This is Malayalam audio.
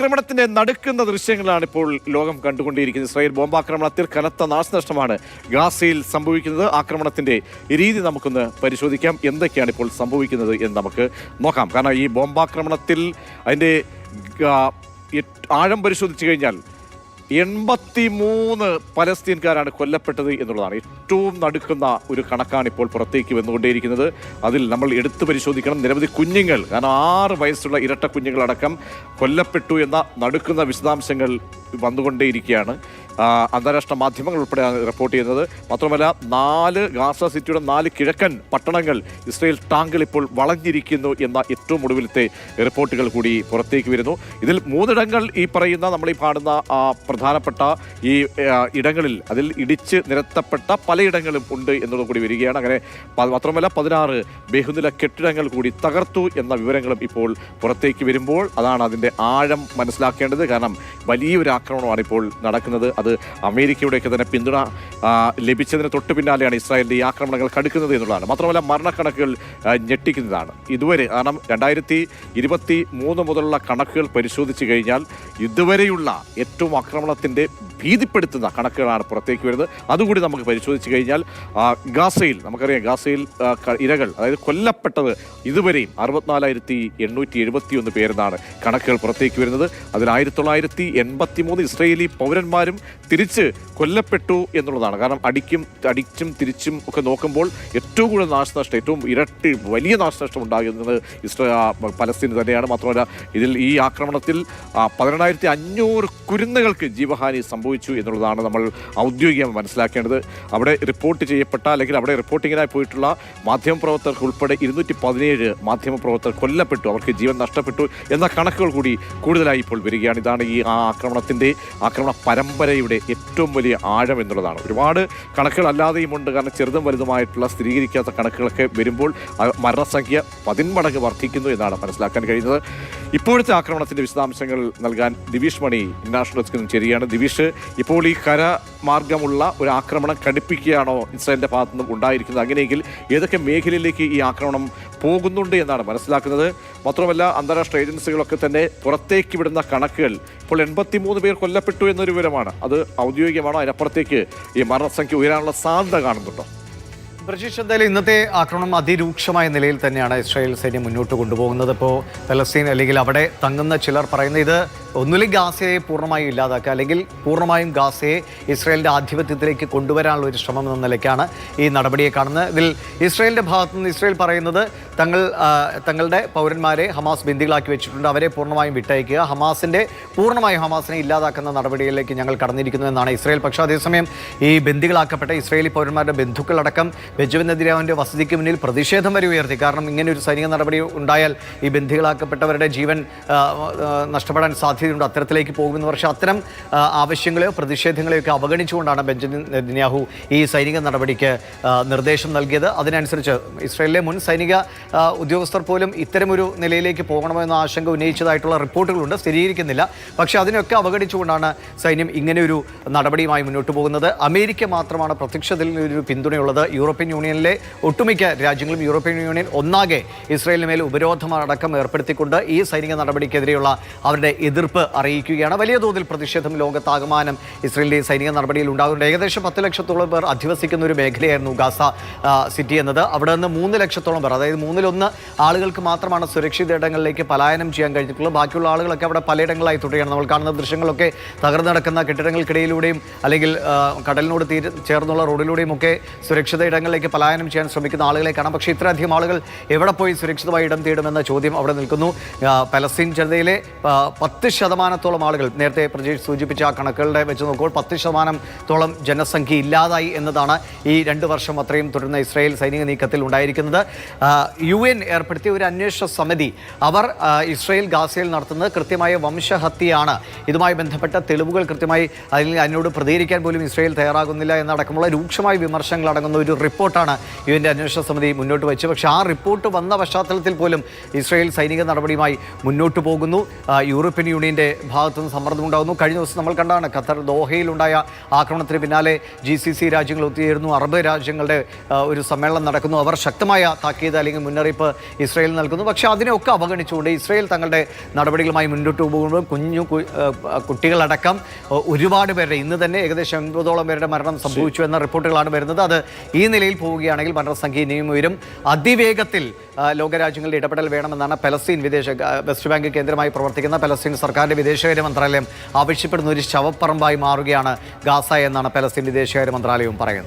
ആക്രമണത്തിന്റെ നടുക്കുന്ന ദൃശ്യങ്ങളാണ് ഇപ്പോൾ ലോകം കണ്ടുകൊണ്ടിരിക്കുന്നത്. ഇസ്രായേൽ ബോംബാക്രമണത്തിൽ കനത്ത നാശനഷ്ടമാണ് ഗാസയിൽ സംഭവിക്കുന്നത്. ആക്രമണത്തിന്റെ രീതി നമുക്കൊന്ന് പരിശോധിക്കാം. എന്തൊക്കെയാണ് ഇപ്പോൾ സംഭവിക്കുന്നത് എന്ന് നമുക്ക് നോക്കാം. കാരണം ഈ ബോംബാക്രമണത്തിൽ അതിന്റെ ആഴം പരിശോധിച്ചു കഴിഞ്ഞാൽ എൺപത്തി മൂന്ന് പലസ്തീൻകാരാണ് കൊല്ലപ്പെട്ടത് എന്നുള്ളതാണ്. ഏറ്റവും നടുക്കുന്ന ഒരു കണക്കാണ് ഇപ്പോൾ പുറത്തേക്ക് വന്നുകൊണ്ടേയിരിക്കുന്നത്. അതിൽ നമ്മൾ എടുത്തു പരിശോധിക്കണം. നിരവധി കുഞ്ഞുങ്ങൾ കാരണം ആറ് വയസ്സുള്ള ഇരട്ട കുഞ്ഞുങ്ങളടക്കം കൊല്ലപ്പെട്ടു എന്ന നടുക്കുന്ന വിശദാംശങ്ങൾ വന്നുകൊണ്ടേയിരിക്കുകയാണ്. അന്താരാഷ്ട്ര മാധ്യമങ്ങൾ ഉൾപ്പെടെ റിപ്പോർട്ട് ചെയ്യുന്നത്. മാത്രമല്ല നാല് ഗാസ സിറ്റിയുടെ നാല് കിഴക്കൻ പട്ടണങ്ങൾ ഇസ്രയേൽ ടാങ്കിൽ ഇപ്പോൾ വളഞ്ഞിരിക്കുന്നു എന്ന ഏറ്റവും ഒടുവിലത്തെ റിപ്പോർട്ടുകൾ കൂടി പുറത്തേക്ക് വരുന്നു. ഇതിൽ മൂന്നിടങ്ങൾ ഈ പറയുന്ന നമ്മൾ ഈ പാടുന്ന പ്രധാനപ്പെട്ട ഈ ഇടങ്ങളിൽ അതിൽ ഇടിച്ച് നിരത്തപ്പെട്ട പലയിടങ്ങളും ഉണ്ട് എന്നതും കൂടി വരികയാണ്. അങ്ങനെ മാത്രമല്ല പതിനാറ് ബഹുനില കെട്ടിടങ്ങൾ കൂടി തകർത്തു എന്ന വിവരങ്ങളും ഇപ്പോൾ പുറത്തേക്ക് വരുമ്പോൾ അതാണ് അതിന്റെ ആഴം മനസ്സിലാക്കേണ്ടത്. കാരണം വലിയൊരു ആക്രമണമാണ് ഇപ്പോൾ നടക്കുന്നത്. അത് അമേരിക്കയുടെയൊക്കെ തന്നെ പിന്തുണ ലഭിച്ചതിന് തൊട്ട് പിന്നാലെയാണ് ഇസ്രായേലിന്റെ ഈ ആക്രമണങ്ങൾ കടുക്കുന്നത് എന്നുള്ളതാണ്. മാത്രമല്ല മരണക്കണക്കുകൾ ഞെട്ടിക്കുന്നതാണ്. ഇതുവരെ കാരണം രണ്ടായിരത്തി ഇരുപത്തി മൂന്ന് മുതലുള്ള കണക്കുകൾ പരിശോധിച്ച് കഴിഞ്ഞാൽ ഇതുവരെയുള്ള ഏറ്റവും ആക്രമണത്തിന്റെ ഭീതിപ്പെടുത്തുന്ന കണക്കുകളാണ് പുറത്തേക്ക് വരുന്നത്. അതുകൂടി നമുക്ക് പരിശോധിച്ച് കഴിഞ്ഞാൽ ഗാസയിൽ നമുക്കറിയാം ഗാസയിൽ ഇരകൾ അതായത് കൊല്ലപ്പെട്ടത് ഇതുവരെയും അറുപത്തിനാലായിരത്തി എണ്ണൂറ്റി എഴുപത്തി ഒന്ന് പേരെന്നാണ് കണക്കുകൾ പുറത്തേക്ക് വരുന്നത്. അതിൽ ആയിരത്തി തൊള്ളായിരത്തി എൺപത്തി മൂന്ന് ഇസ്രയേലി പൗരന്മാരും തിരിച്ച് കൊല്ലപ്പെട്ടു എന്നുള്ളതാണ്. കാരണം അടിക്കും അടിച്ചും തിരിച്ചും ഒക്കെ നോക്കുമ്പോൾ ഏറ്റവും കൂടുതൽ നാശനഷ്ടം ഏറ്റവും ഇരട്ടി വലിയ നാശനഷ്ടം ഉണ്ടാകുന്നത് ഇസ്രേ പലസ്തീൻ തന്നെയാണ്. മാത്രമല്ല ഇതിൽ ഈ ആക്രമണത്തിൽ പതിനെണ്ണായിരത്തി അഞ്ഞൂറ് കുരുന്നുകൾക്ക് ജീവഹാനി സംഭവിച്ചു എന്നുള്ളതാണ് നമ്മൾ ഔദ്യോഗികമായി മനസ്സിലാക്കേണ്ടത്. അവിടെ റിപ്പോർട്ട് ചെയ്യപ്പെട്ട അല്ലെങ്കിൽ അവിടെ റിപ്പോർട്ടിങ്ങിനായി പോയിട്ടുള്ള മാധ്യമപ്രവർത്തകർക്ക് ഉൾപ്പെടെ ഇരുന്നൂറ്റി പതിനേഴ് മാധ്യമപ്രവർത്തകർ കൊല്ലപ്പെട്ടു. അവർക്ക് ജീവൻ നഷ്ടപ്പെട്ടു എന്ന കണക്കുകൾ കൂടി കൂടുതലായി ഇപ്പോൾ വരികയാണ്. ഇതാണ് ഈ ആക്രമണത്തിന്റെ ആക്രമണ പരമ്പരയുടെ ഏറ്റവും വലിയ ആഴം എന്നുള്ളതാണ്. ഒരുപാട് ഉണ്ട്. കാരണം ചെറുതും വലുതുമായിട്ടുള്ള സ്ഥിരീകരിക്കാത്ത കണക്കുകളൊക്കെ വരുമ്പോൾ മരണസംഖ്യ പതിന്മടങ്ങ് വർദ്ധിക്കുന്നു എന്നാണ് മനസ്സിലാക്കാൻ കഴിയുന്നത്. ഇപ്പോഴത്തെ ആക്രമണത്തിന്റെ വിശദാംശങ്ങൾ നൽകാൻ ദിവിഷ് മണി ഇന്റർനാഷണൽ ഡെസ്കിൽ നിന്നും ചേരുകയാണ്. ദിവിഷ് ഇപ്പോൾ ഈ കര മാർഗമുള്ള ഒരു ആക്രമണം കടുപ്പിക്കുകയാണോ ഇസ്രായേലിന്റെ ഭാഗത്തു നിന്നും ഉണ്ടായിരിക്കുന്നത്? അങ്ങനെയെങ്കിൽ ഏതൊക്കെ മേഖലയിലേക്ക് ഈ ആക്രമണം പോകുന്നുണ്ട് എന്നാണ് മനസ്സിലാക്കുന്നത്. മാത്രമല്ല അന്താരാഷ്ട്ര ഏജൻസികളൊക്കെ തന്നെ പുറത്തേക്ക് വിടുന്ന കണക്കുകൾ ഇപ്പോൾ എൺപത്തിമൂന്ന് പേർ കൊല്ലപ്പെട്ടു എന്നൊരു വിവരമാണ്. അത് ഔദ്യോഗികമാണോ. അതിനപ്പുറത്തേക്ക് ഈ മരണസംഖ്യ ഉയരാനുള്ള സാധ്യത കാണുന്നുണ്ടോ? ബ്രിട്ടീഷ് എന്തായാലും ഇന്നത്തെ ആക്രമണം അതിരൂക്ഷമായ നിലയിൽ തന്നെയാണ് ഇസ്രായേൽ സൈന്യം മുന്നോട്ട് കൊണ്ടുപോകുന്നത്. ഇപ്പോൾ പലസ്തീൻ അല്ലെങ്കിൽ അവിടെ തങ്ങുന്ന ചിലർ പറയുന്ന ഇത് ഒന്നുമില്ലെങ്കിൽ ഗാസയെ പൂർണമായും ഇല്ലാതാക്കുക അല്ലെങ്കിൽ പൂർണമായും ഗാസയെ ഇസ്രയേലിന്റെ ആധിപത്യത്തിലേക്ക് കൊണ്ടുവരാനുള്ള ഒരു ശ്രമം എന്ന നിലയ്ക്കാണ് ഈ നടപടിയെ കാണുന്നത്. ഇതിൽ ഇസ്രയേലിന്റെ ഭാഗത്തു നിന്ന് ഇസ്രയേൽ പറയുന്നത് തങ്ങൾ തങ്ങളുടെ പൗരന്മാരെ ഹമാസ് ബന്ദികളാക്കി വെച്ചിട്ടുണ്ട് അവരെ പൂർണമായും വിട്ടയക്കുക. ഹമാസിന്റെ പൂർണമായും ഹമാസിനെ ഇല്ലാതാക്കുന്ന നടപടികളിലേക്ക് ഞങ്ങൾ കടന്നിരിക്കുന്നു എന്നാണ് ഇസ്രയേൽ. പക്ഷേ അതേസമയം ഈ ബന്ദികളാക്കപ്പെട്ട ഇസ്രയേലി പൗരന്മാരുടെ ബന്ധുക്കളടക്കം ബെഞ്ചമിൻ നെതിരാവിന്റെ വസതിക്ക് മുന്നിൽ പ്രതിഷേധം വരെ ഉയർത്തി. കാരണം ഇങ്ങനെ ഒരു സൈനിക നടപടി ഉണ്ടായാൽ ഈ ബന്ദികളാക്കപ്പെട്ടവരുടെ ജീവൻ നഷ്ടപ്പെടാൻ നഷ്ടപ്പെടാൻ സാധ്യതയുണ്ട്. അത്തരത്തിലേക്ക് പോകുമെന്ന് പക്ഷേ അത്തരം ആവശ്യങ്ങളെയോ പ്രതിഷേധങ്ങളെയോ ഒക്കെ അവഗണിച്ചുകൊണ്ടാണ് ബെഞ്ചമിൻ നെതിന്യാഹു ഈ സൈനിക നടപടിക്ക് നിർദ്ദേശം നൽകിയത്. അതിനനുസരിച്ച് ഇസ്രയേലിലെ മുൻ സൈനിക ഉദ്യോഗസ്ഥർ പോലും ഇത്തരമൊരു നിലയിലേക്ക് പോകണമെന്ന ആശങ്ക ഉന്നയിച്ചതായിട്ടുള്ള റിപ്പോർട്ടുകളുണ്ട്. സ്ഥിരീകരിക്കുന്നില്ല. പക്ഷേ അതിനൊക്കെ അവഗണിച്ചുകൊണ്ടാണ് സൈന്യം ഇങ്ങനെയൊരു നടപടിയുമായി മുന്നോട്ട് പോകുന്നത്. അമേരിക്ക മാത്രമാണ് പ്രത്യക്ഷത്തിൽ ഒരു പിന്തുണയുള്ളത്. യൂറോപ്യൻ യൂണിയനിലെ ഒട്ടുമിക്ക രാജ്യങ്ങളും യൂറോപ്യൻ യൂണിയൻ ഒന്നാകെ ഇസ്രയേലിന് മേൽ ഉപരോധമടക്കം ഏർപ്പെടുത്തിക്കൊണ്ട് ഈ സൈനിക നടപടിക്കെതിരെയുള്ള അവരുടെ എതിർപ്പ് അറിയിക്കുകയാണ്. വലിയ തോതിൽ പ്രതിഷേധം ലോകത്താകമാനം ഇസ്രയേലിന്റെ സൈനിക നടപടിയിൽ ഉണ്ടാകുന്നുണ്ട്. ഏകദേശം പത്ത് ലക്ഷത്തോളം പേർ അധിവസിക്കുന്ന ഒരു മേഖലയായിരുന്നു ഗാസ സിറ്റി എന്നത്. അവിടെ നിന്ന് മൂന്ന് ലക്ഷത്തോളം പേർ അതായത് മൂന്നിലൊന്ന് ആളുകൾക്ക് മാത്രമാണ് സുരക്ഷിത ഇടങ്ങളിലേക്ക് പലായനം ചെയ്യാൻ കഴിഞ്ഞിട്ടുള്ളത്. ബാക്കിയുള്ള ആളുകളൊക്കെ അവിടെ പലയിടങ്ങളായി തുടരുകയാണ്. നമ്മൾ കാണുന്ന ദൃശ്യങ്ങളൊക്കെ തകർന്നു നടക്കുന്ന കെട്ടിടങ്ങൾക്കിടയിലൂടെയും അല്ലെങ്കിൽ കടലിനോട് തീര ചേർന്നുള്ള റോഡിലൂടെയും ഒക്കെ സുരക്ഷിത ഇടങ്ങളിലേക്ക് പലായനം ചെയ്യാൻ ശ്രമിക്കുന്ന ആളുകളെ കാണാം. പക്ഷേ ഇത്രയധികം ആളുകൾ എവിടെ പോയി സുരക്ഷിതമായി ഇടം തേടുമെന്ന ചോദ്യം അവിടെ നിൽക്കുന്നു. പലസ്തീൻ ജനതയിലെ പത്ത് ശതമാനത്തോളം ആളുകൾ നേരത്തെ പ്രജേഷ് സൂചിപ്പിച്ച ആ കണക്കുകളുടെ വെച്ച് നോക്കുമ്പോൾ പത്ത് ശതമാനത്തോളം ജനസംഖ്യ ഇല്ലാതായി എന്നതാണ് ഈ രണ്ട് വർഷം അത്രയും തുടരുന്ന ഇസ്രായേൽ സൈനിക നീക്കത്തിൽ ഉണ്ടായിരിക്കുന്നത്. യു എൻ ഏർപ്പെടുത്തിയ ഒരു അന്വേഷണ സമിതി അവർ ഇസ്രായേൽ ഗാസയിൽ നടത്തുന്നത് കൃത്യമായ വംശഹത്യയാണ്. ഇതുമായി ബന്ധപ്പെട്ട തെളിവുകൾ കൃത്യമായി അതിൽ അതിനോട് പ്രതികരിക്കാൻ പോലും ഇസ്രായേൽ തയ്യാറാകുന്നില്ല എന്നടക്കമുള്ള രൂക്ഷമായ വിമർശനങ്ങൾ അടങ്ങുന്ന ഒരു റിപ്പോർട്ടാണ് യു എന്റെ അന്വേഷണ സമിതി മുന്നോട്ട് വെച്ചത് പക്ഷേ ആ റിപ്പോർട്ട് വന്ന പശ്ചാത്തലത്തിൽ പോലും ഇസ്രായേൽ സൈനിക നടപടിയുമായി മുന്നോട്ട് പോകുന്നു. യൂറോപ്യൻ യൂണിയൻ യമീന്റെ ഭാഗത്തുനിന്ന് സമ്മർദ്ദം ഉണ്ടാകുന്നു. കഴിഞ്ഞ ദിവസം നമ്മൾ കണ്ടാണ് ഖത്തർ ദോഹയിലുണ്ടായ ആക്രമണത്തിന് പിന്നാലെ ജി സി സി രാജ്യങ്ങൾ ഒത്തുചേരുന്നു. അറബ് രാജ്യങ്ങളുടെ ഒരു സമ്മേളനം നടക്കുന്നു. അവർ ശക്തമായ താക്കീത് അല്ലെങ്കിൽ മുന്നറിയിപ്പ് ഇസ്രയേൽ നൽകുന്നു. പക്ഷേ അതിനെയൊക്കെ അവഗണിച്ചുകൊണ്ട് ഇസ്രയേൽ തങ്ങളുടെ നടപടികളുമായി മുന്നോട്ട് പോകുമ്പോൾ കുഞ്ഞു കുട്ടികളടക്കം ഒരുപാട് പേരുടെ ഇന്ന് തന്നെ ഏകദേശം എൺപതോളം പേരുടെ മരണം സംഭവിച്ചു എന്ന റിപ്പോർട്ടുകളാണ് വരുന്നത്. അത് ഈ നിലയിൽ പോവുകയാണെങ്കിൽ മരണസംഖ്യ ഇനിയും ഉയരും. അതിവേഗത്തിൽ ലോകരാജ്യങ്ങളുടെ ഇടപെടൽ വേണമെന്നാണ് പലസ്തീൻ വിദേശ വെസ്റ്റ് ബാങ്ക് കേന്ദ്രമായി പ്രവർത്തിക്കുന്ന പലസ്തീൻ സർക്കാരിന്റെ വിദേശകാര്യ മന്ത്രാലയം ആവശ്യപ്പെടുന്ന ഒരു ശവപ്പറമ്പായി മാറുകയാണ് ഗാസ എന്നാണ് പലസ്തീൻ വിദേശകാര്യ മന്ത്രാലയവും പറയുന്നത്.